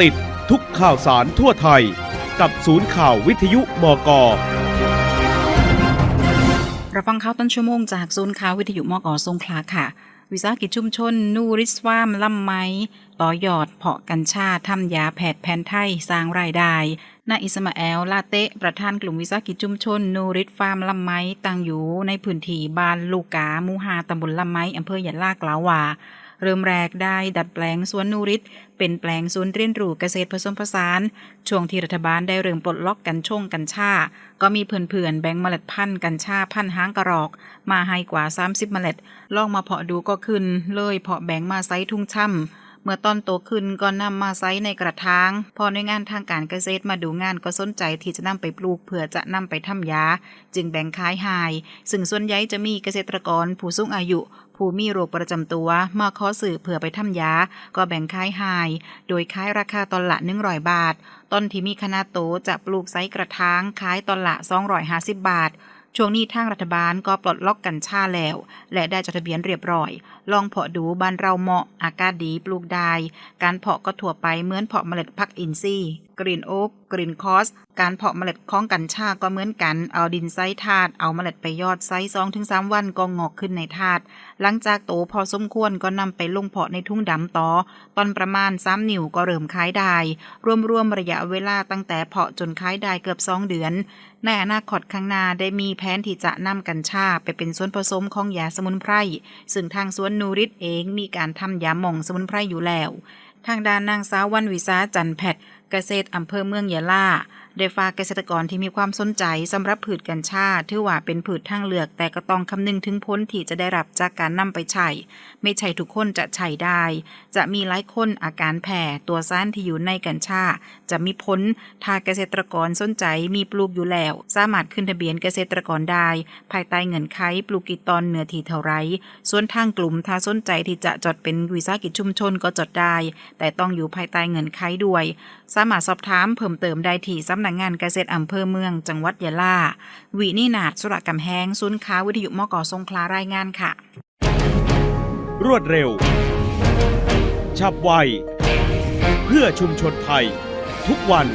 ติดทุกข่าวสารทั่วไทย กับศูนย์ข่าววิทยุมกรับฟังข่าวต้นชั่วโมงจากศูนย์ข่าววิทยุมกสงขลาค่ะ วิสาหกิจชุมชน นูริสฟามลำไม้ ต่อยอดเพาะกัญชาทำยาแผดแผนไทยสร้างรายได้นายอิสมาแอล ลาเตะประธานกลุ่มวิสาหกิจชุมชน นูริสฟาร์มลำไม้ตั้งอยู่ในพื้นที่บ้านลูกกามูฮาตำบลลำไม้อำเภอยะลากล่าวว่า เริ่มแรกได้ดัดแปลงสวนนูริตเป็นแปลงศูนย์เรียนรู้เกษตรผสมผสาน ช่วงที่รัฐบาลได้เริ่มปลดล็อกกันช่งกันชาก็มีเพื่อนๆแบ่งเมล็ดพันธุ์กันชาพันธุ์หางกระรอก มาให้กว่า 30 เมล็ด ลองมาเพาะดูก็ขึ้น เลยเพาะแบ่งมาไซทุ่งช่ำ มื่อต้นโตขึ้นก็นำมาไซในกระถาง พอในงานทางการเกษตรมาดูงานก็สนใจที่จะนำไปปลูกเพื่อจะนำไปทำยา จึงแบ่งขายหาย ซึ่งส่วนใหญ่จะมีเกษตรกรผู้สูงอายุผู้มีโรคประจำตัวมาขอสื่อเพื่อไปทำยา ก็แบ่งขายหาย โดยขายราคาตอนละ100บาท ต้นที่มีขนาดโตจะปลูกไซกระถางขายตอนละ250บาท ช่วงนี้ทางรัฐบาลก็ปลดล็อกกัญชาแล้ว และได้จดทะเบียนเรียบร้อย ลองเพาะดูบ้านเราเหมาะ อากาศดีปลูกได้ การเพาะก็ทั่วไปเหมือนเพาะเมล็ดพักอินทรีย์ กรีนโอ๊กกรีนคอส การเพาะเมล็ดของกัญชาก็เหมือนกัน เอาดินไซถาด เอาเมล็ดไปยอดไซส์2ถึง3วันก็งอกขึ้นในถาด หลังจากโตพอสมควรก็นำไปลงเพาะในทุ่งดำต่อ ตอนประมาณ3นิ้วก็เริ่มขายได้ รวมๆระยะเวลาตั้งแต่เพาะจนขายได้เกือบ2เดือน ในอนาคตข้างหน้าได้มีแผนที่จะนำกัญชาไปเป็นส่วนผสมของยาสมุนไพร ซึ่งทางสวนนูริตเองมีการทำยาหม่องสมุนไพรอยู่แล้ว ทางด้านนางสาววันวิสาจันแพทย์ เกษตรอำเภอเมืองยะลาได้ฝากเกษตรกรที่มีความสนใจสำหรับผืชกัญชาถือว่าเป็นผืชทางเลือก แต่ก็ต้องคำนึงถึงผลที่จะได้รับจากการนำไปใช้ไม่ใช่ทุกคนจะใช้ได้ จะมีหลายคนอาการแพ้ตัวสารที่อยู่ในกัญชา จะมีผลถ้าเกษตรกรสนใจมีปลูกอยู่แล้ว สามารถขึ้นทะเบียนเกษตรกรได้ ภายใต้เงื่อนไขปลูกกี่ตอนเนื้อที่เท่าไรส่วนทางกลุ่มถ้าสนใจที่จะจดเป็นวิสาหกิจชุมชนก็จดได้ แต่ต้องอยู่ภายใต้เงื่อนไขด้วยสามารถสอบถามเพิ่มเติมได้ที่สำนักงานเกษตรอำเภอเมือง จังหวัดยะลา วินินาศสุรกำแหงศูนย์ค้าวิทยุมกสงขลารายงานค่ะ รวดเร็ว ฉับไว เพื่อชุมชนไทย ทุกวัน